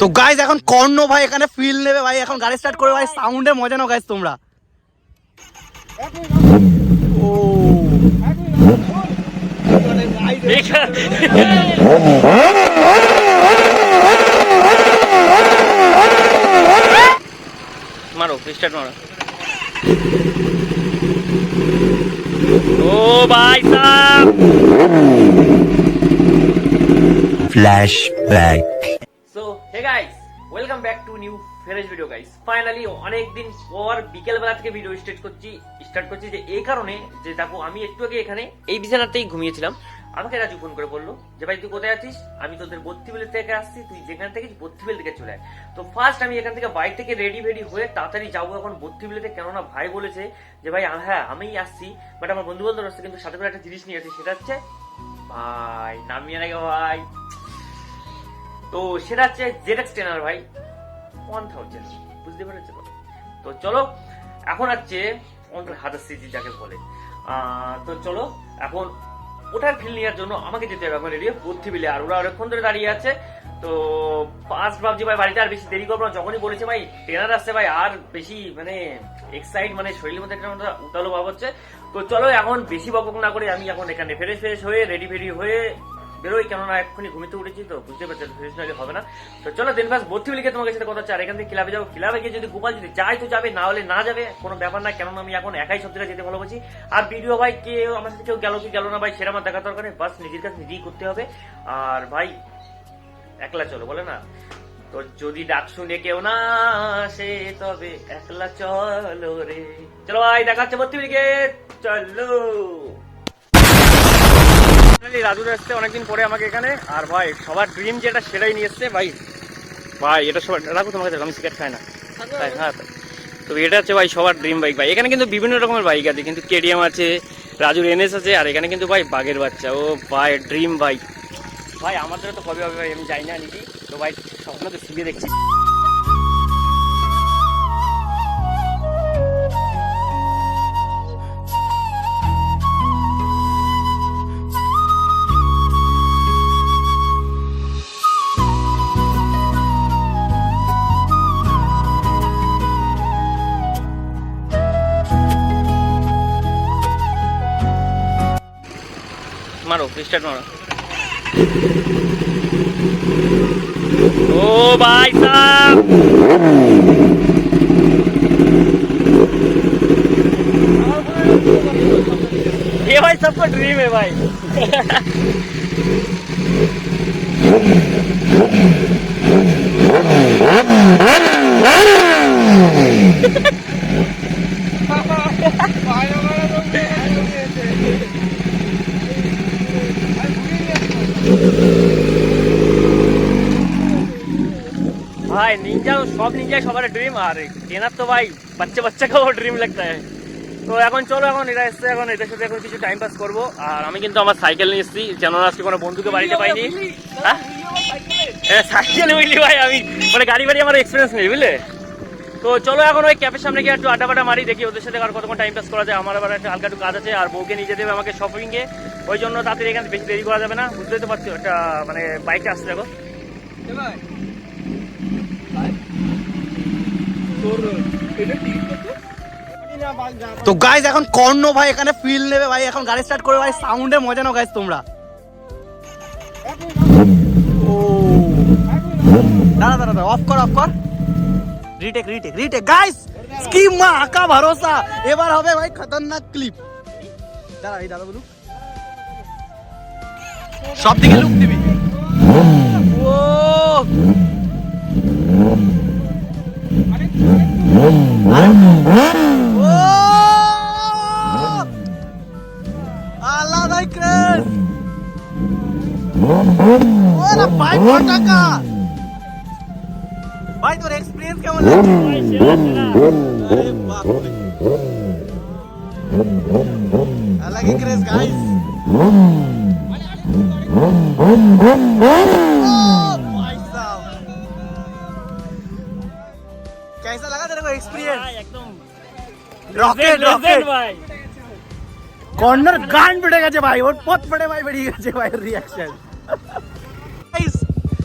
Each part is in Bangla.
তো গাইজ এখন কর্ণ ভাই এখানে ফিল নেবে ভাই এখন গাড়ি স্টার্ট করে ভাই সাউন্ডে মজা নাও গাইজ তোমরা। ও। মারো স্টার্ট মারো। ও ভাই সাহেব flashback so video guys finally অনেকদিন পর বিকেলবেলা থেকে ভিডিও স্টার্ট করছি স্টার্ট করছি যে এই কারণে যে দেখো, আমি একটু আগে এখানে এই বিছানাতেই ঘুমিয়েছিলাম। আমাকে রাজু ফোন করে বলল যে, ভাই, তুই কোথায় আছিস? আমি তোদের বত্রিবেল থেকে আসছি, তুই যেখান থেকে বত্রিবেল থেকে চলে আয়। তো ফার্স্ট আমি এখান থেকে বাইক থেকে রেডি ফেডি হয়ে তাড়াতাড়ি যাব এখন বত্রিবেলেতে কেননা ভাই বলেছে যে, ভাই হ্যাঁ আমি আসছি বাট আমার বন্ধু বান্ধব আসছে কিন্তু সাথে করে একটা জিনিস নিয়ে আসছি সেটা হচ্ছে, ভাই, নামিয়ে নাকি ভাই। তো সেটা হচ্ছে জেডএক্স টেনার ভাই। ওয়ান থাউজেন্ড বুঝতে পেরেছ? তো? চলো, এখন হচ্ছে আমাদের হাতের সিজি যাকে বলে। তো চলো, এখন ওটার ফিল নেওয়ার জন্য আমাকে যেতে হবে এখন রেডি বুদ্ধি বিলে। আর ওরা অনেকক্ষণ ধরে দাঁড়িয়ে আছে। তো ফার্স্ট ভাবছি ভাই, বাড়িতে আর বেশি দেরি করব না। যখনই বলেছে ভাই ট্রেনার আসছে ভাই, আর বেশি মানে এক্সাইট মানে শরীরের মধ্যে একটা মধ্যে উতালো ভাব হচ্ছে। তো চলো, এখন বেশি বকবক না করে আমি এখন এখানে ফ্রেশ ফ্রেশ হয়ে রেডি ফেডি হয়ে বেরোই, কেননা এক্ষুনি ঘুমিতে উঠেছি তো, বুঝতে পারছি হলে হবে না। তো চলো দিন ফার্স্ট ভর্তি লিখে তোমাকে সাথে কথা হচ্ছে। আর এখান থেকে ক্লাবে যাব। ক্লাবে গিয়ে যদি গোপাল যদি যায়, তো যাবে, না হলে না যাবে, কোনো ব্যাপার না, কেননা আমি এখন একাই সব যেতে ভালোবাসি। আর ভিডিও ভাই কেউ আমার সাথে কেউ গেল কি গেল না ভাই, সেটা আমার দেখা দরকার নেই। বাস, নিজের কাছে নিজেই করতে হবে। আর ভাই, একলা চলো, বলে না? তো যদি ডাক শুনে কেউ না আসে, তবে একলা চলো রে। চলো ভাই, দেখা হচ্ছে ভর্তি লিখে চলো। ফাইনালি রাজুর আসছে অনেকদিন পরে আমাকে এখানে। আর ভাই সবার ড্রিম যেটা সেটাই নিয়ে এসছে ভাই। ভাই এটা সবার রাখো তোমার কাছে আমি সিগারেট খাই না। হ্যাঁ হ্যাঁ তো এটা হচ্ছে ভাই সবার ড্রিম বাইক ভাই এখানে কিন্তু বিভিন্ন রকমের বাইক আছে কিন্তু কেডিএম আছে রাজুর এনএস আছে আর এখানে কিন্তু ভাই বাঘের বাচ্চা। ও ভাই ড্রিম বাইক ভাই আমাদের তো কবে হবে ভাই আমি যাই না নিবি তো ভাই স্বপ্ন তো শুয়ে দেখছি। ओ oh, भाई साहब। ये भाई सबका ड्रीम है भाई। भाई निंजा सब निंजा সবার ড্রিম আর কেনার তো ভাই বাচ্চা বাচ্চাকেও ড্রিম লাগতা है তো এখন চলো এখন এটা এসছে এখন এটার সাথে এখন কিছু টাইম পাস করবো আর আমি কিন্তু আমার সাইকেল নিয়ে এসেছি যেন আজকে কোনো বন্ধুকে বাড়িতে পাইনি হ্যাঁ? হ্যাঁ সাইকেল বুঝলি ভাই আমি মানে গাড়ি বাড়ি আমার এক্সপিরিয়েন্স নেই বুঝলে তো চলো এখন ওই ক্যাফের সামনে গিয়ে একটু আড্ডা বাড্ডা মারি দেখি ওদের সাথে আর কতক্ষণ টাইম পাস করা যায় আমার আবার একটা হালকা একটু কাজ আছে আর বউকে নিয়ে যেতে হবে আমাকে শপিং এ ওই জন্য তাড়াতাড়ি এখানে বেশি দেরি করা যাবে না বুঝতেই তো পারছি একটা মানে বাইকটা আসছে দেখো তো গাইজ এখন কর্ণ ভাই এখানে ফিল নেবে ভাই, এখন গাড়ি স্টার্ট করে ভাই সাউন্ডে মজা নাও গাইজ তোমরা। ও। দাঁড়া দাঁড়া অফ কর অফ কর। রিটেক রিটেক রিটেক গাইস স্কিম মা, আকা ভরসা। এবার হবে ভাই খতরনাক ক্লিপ দাঁড়া, এই দাদা বলুক সব দিকে লুক দিবি। ও। টাকা ভাই তোর এক্সপিরিয়েন্স কেমন লাগছে আরে বাপ রে আলাদাই ক্রেজ গাইস भाई साहब कैसा लगा तेरे को एक्सपीरियंस একদম রকেট রকেট ভাই কর্নার গান বেড়ে গেছে ভাই ওর পথ বেড়ে ভাই বেরিয়ে গেছে ভাই রিয়াকশন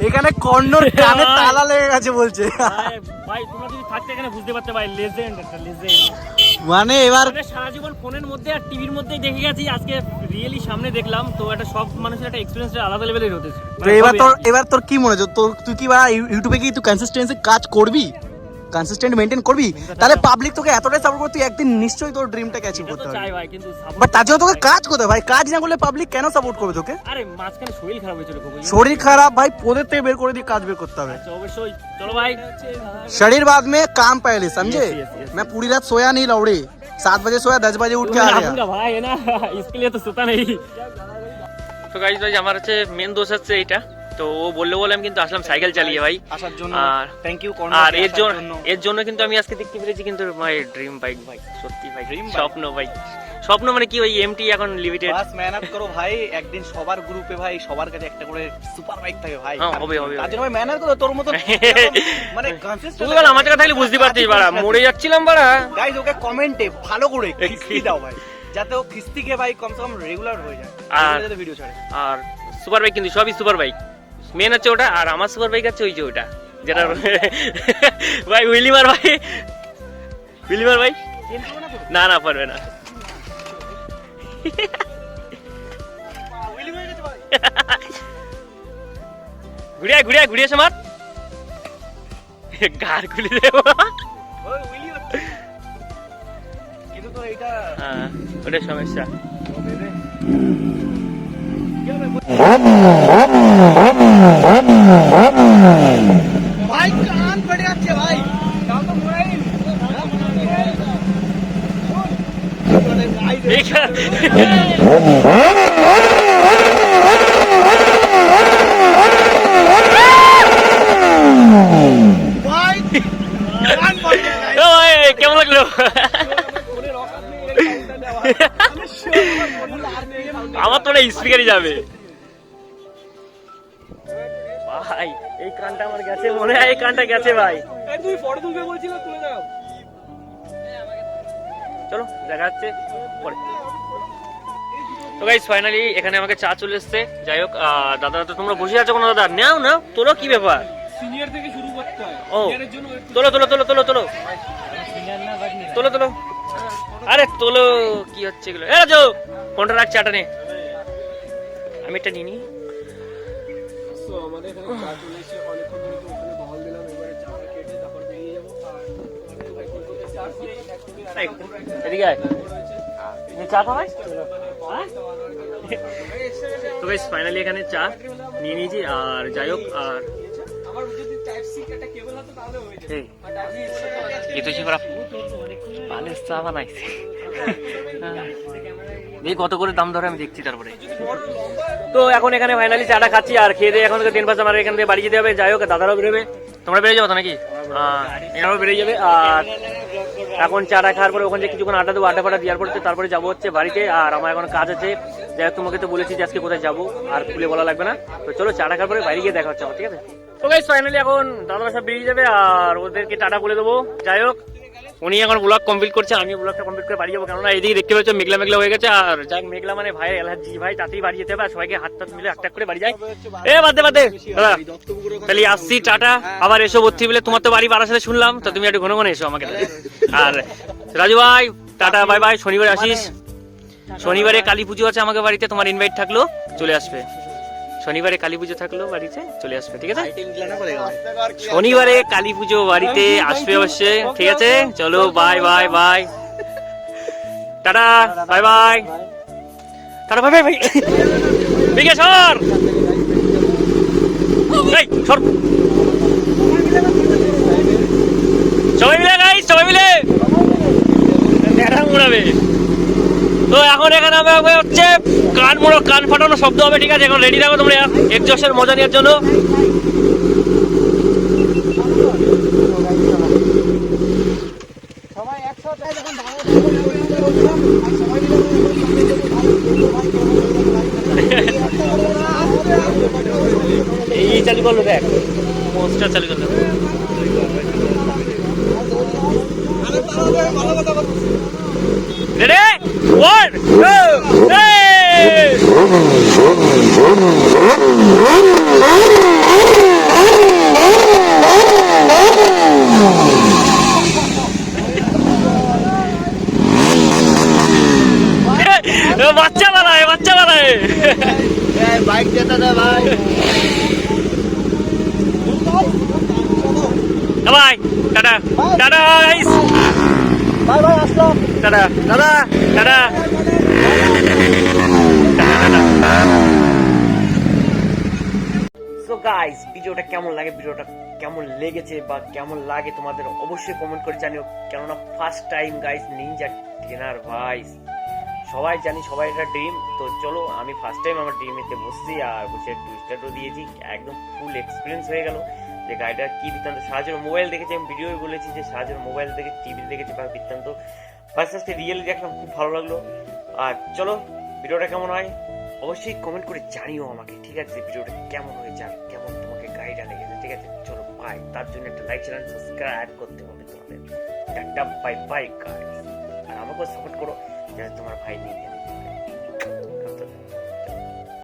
এখানে কর্ণর কানে তালা লেগে গেছে বলছে। ভাই ভাই তোমরা যদি থাকতে এখানে বুঝতে পারতে ভাই লেজেন্ড একটা লেজেন্ড মানে এবার মানে সারা জীবন ফোনের মধ্যে আর টিভির মধ্যেই দেখে গেছি আজকে রিয়েলি সামনে দেখলাম তো একটা সব মানুষের একটা এক্সপেরিয়েন্স আলাদা লেভেলের হতেছে। তো এবার তোর এবার তোর কি মনে হচ্ছে? তোর তুই কি বা ইউটিউবে কি তুই কনসিস্টেন্সি কাজ করবি? কনসিস্টেন্ট মেনটেন করবি তাহলে পাবলিক তোকে এতটাই সাপোর্ট করতে একদিন নিশ্চয়ই তোর ড্রিমটাকে অ্যাচিভ এটা করতে তো হবে চাই ভাই কিন্তু support- বাট তার জন্য তোকে কাজ করতে হবে ভাই কাজ না করলে পাবলিক কেন সাপোর্ট করবে তোকে আরে মাঝখানে শরীর খারাপ হয়েছিল খুব শরীর খারাপ ভাই পোদের থেকে বের করে দিয়ে কাজ বের করতে হবে আচ্ছা, অবশ্যই চলো ভাই शरीर बाद में काम पहले समझे Yes, yes, yes, मैं पूरी रात सोया नहीं लौड़े सात बजे सोया दस बजे उठ के आ गया आपका भाई है ना इसके लिए तो सोता नहीं তো গাইজ ভাই আমার হচ্ছে মেন দোষ হচ্ছে এইটা তো ও বলল বলে আমি কিন্তু আসলাম সাইকেল চালিয়ে ভাই। আসার জন্য আর থ্যাংক ইউ আর এর জন্য এর জন্য কিন্তু আমি আজকে দেখতে পেরেছি কিন্তু মাই ড্রিম বাইক ভাই সত্যি ভাই? স্বপ্ন ভাই স্বপ্ন মানে কি ওই এমটি এখন লিমিটেড বাস মেহনত করো ভাই একদিন সবার গ্রুপে ভাই সবার কাছে একটা করে সুপার বাইক থাকে ভাই। হ্যাঁ, হবে, হবে, তার। জন্য ভাই মেহনত করো তোর মতো মানে কনসিস্টেন্ট তুই বল আমার জায়গা থাকলে বুঝতে পারতিস বাড়া মরে যাচ্ছিলাম বাড়া। গাইজ ওকে কমেন্টে ভালো করে খিস্তি দাও ভাই যাতে ও খেয়ে ভাই কমসে কম রেগুলার হয়ে যায়। আর- ভিডিও ছাড়ে। আর সুপার বাইক কিন্তু সবই সুপার বাইক মেন হচ্ছে ওটা আর আমার সুপার বাইক আছে ওই যে ওটা যেটা ভাই উইলিমার ভাই। উইলিমার ভাই। না না পারবে না। ঘুরিয়া ঘুরিয়া ঘুরিয়ে সমাত গার খুলে দেবো ওটা সমস্যা। ভাই কান ফেটে যাচ্ছে ভাই তাও তো মোড়াই ভাই কান ফেটে যায় ও ভাই, কেমন লাগল তো স্পিকারই যাবে। ভাই এই কানটা আমার গেছে মনে হয় এই কানটা গেছে ভাই। তুই ফটো তুলবে বলছিল তুলে দাও। চলো দেখা যাচ্ছে পরে। তো গাইস ফাইনালি এখানে আমাকে চা চলে এসছে। যাই হোক আহ, দাদা তো তোমরা বসে আছো কোনো দাদা? নাও নাও তোলো কি ব্যাপার? সিনিয়র থেকে শুরু করতে হয়। ও তোলো তোলো তোলো তোলো তোলো। না তোলো তোলো। আরে তোলো কি হচ্ছে এগুলো? এ রাজু ফোনটা রাখ চাটা নে। হেলমেটটা নিয়ে নিই। চা ফাইনালি হ্যাঁ? এখানে চা নিয়ে নিয়েছি। আর যাই হোক আর এই পালের চা বানাইছে। এই কত করে দাম ধরে আমি দেখছি তারপরে। তো এখন এখানে ফাইনালি চাটা খাচ্ছি আর খেয়ে দিয়ে এখন তিন পাঁচ আমার এখান থেকে বাড়ি যেতে হবে। যাই হোক, দাদারাও বেরোবে। তোমরা বেরিয়ে যাব নাকি? এনারাও বেরিয়ে যাবে। আর এখন চাটা খাওয়ার পরে ওখানে কিছুক্ষণ আড্ডা দেবো, আড্ডা ফাটা দেওয়ার পরে তারপরে যাব হচ্ছে বাড়িতে। আর আমার এখন কাজ আছে। যাই তোমাকে তো বলেছি যে আজকে কোথায় যাব, আর খুলে বলা লাগবে না। তো চলো, চাটা খাওয়ার পরে বাইরে গিয়ে দেখা হচ্ছে আমার, ঠিক আছে? তো ফাইনালি এখন দাদারা সব বেরিয়ে যাবে, আর ওদেরকে টাটা বলে দেবো। যাই হোক উনি এখন ব্লগ কমপ্লিট করছে আমি ব্লগটা কমপ্লিট করে বাড়ি যাব। কেননা এদিকে দেখতে পাচ্ছ মেঘলা মেঘলা হয়ে গেছে আর যাক মেঘলা মানে ভাই এলার্জি ভাই তাতেই বাড়ি যেতে হবে আর সবাইকে হাত টাত মিলে একটা করে বাড়ি যায় এ বাদে বাদে দাদা তাহলে আসছি টাটা। আবার এসো ভর্তি বলে তোমার তো বাড়ি বাড়ার সাথে শুনলাম তো তুমি একটু ঘন ঘন এসো আমাকে। আর রাজু ভাই টাটা বাই বাই শনিবার আসিস। শনিবারে কালী পুজো আছে আমাকে বাড়িতে তোমার ইনভাইট থাকল চলে আসবে। শনিবারে কালী পুজো থাকল বাড়িতে চলে আসবে ঠিক আছে? শনিবারে কালী পুজো বাড়িতে আসবে অবশ্যই ঠিক আছে? চলো bye bye bye tata bye bye tata bye bye bye ঠিক আছে সর। এই সর সবাই মিলে। গাই সবাই মিলে। ন্যাড়া মোড়াবে। তো এখন এখানে আমরা হচ্ছে কান মূলক কান ফাটানো শব্দ হবে, ঠিক আছে? এখন রেডি থাকো তোমরা। একজোশের মজা নেওয়ার জন্য সবাই একসাথে যখন ভালো বলছিলাম আর সবাই মিলে এই চালু করল দেখ পোস্টার চালু করল রেডি ওয়ান টু থ্রি এ, বাচ্চা বানায় বাচ্চা বানায় বাইক যেতে দে ভাই ভাই টাটা টাটা গাইস ভাই ভাই আসলাম টাটা দাদা টাটা সো গাইস ভিডিওটা কেমন লাগে? ভিডিওটা কেমন লেগেছে বা কেমন লাগে তোমাদের অবশ্যই কমেন্ট করে জানিও। কেননা ফার্স্ট টাইম গাইস নিনজা টেনার ভাইস সবাই জানি, সবাই এটা ড্রিম তো চলো, আমি ফার্স্ট টাইম আমার ড্রিমেতে বসছি আর বসে একটু স্টার্টও দিয়েছি। একদম ফুল এক্সপিরিয়েন্স হয়ে গেল। যে গাড়িটা কি বৃত্তান্ত। সাহায্যের মোবাইল দেখেছি, আমি ভিডিও বলেছি যে সাহায্যের মোবাইল দেখে টিভি দেখেছি বা বৃত্তান্ত। ফার্স্ট ফার্স্টে রিয়েলি দেখলাম, খুব ভালো লাগল। আর চলো, ভিডিওটা কেমন হয়? অবশ্যই কমেন্ট করে জানিও আমাকে, ঠিক আছে? ভিডিওটা কেমন হয়েছে আর কেমন তোমাকে গাড়িটা লেগেছে, ঠিক আছে? চলো বাই তার জন্য একটা লাইক চ্যানেল সাবস্ক্রাইব করতে হবে তোমাদের। টাটা বাই বাই গাইস আর আমাকেও সাপোর্ট করো, যাতে তোমার ভাই নিয়ে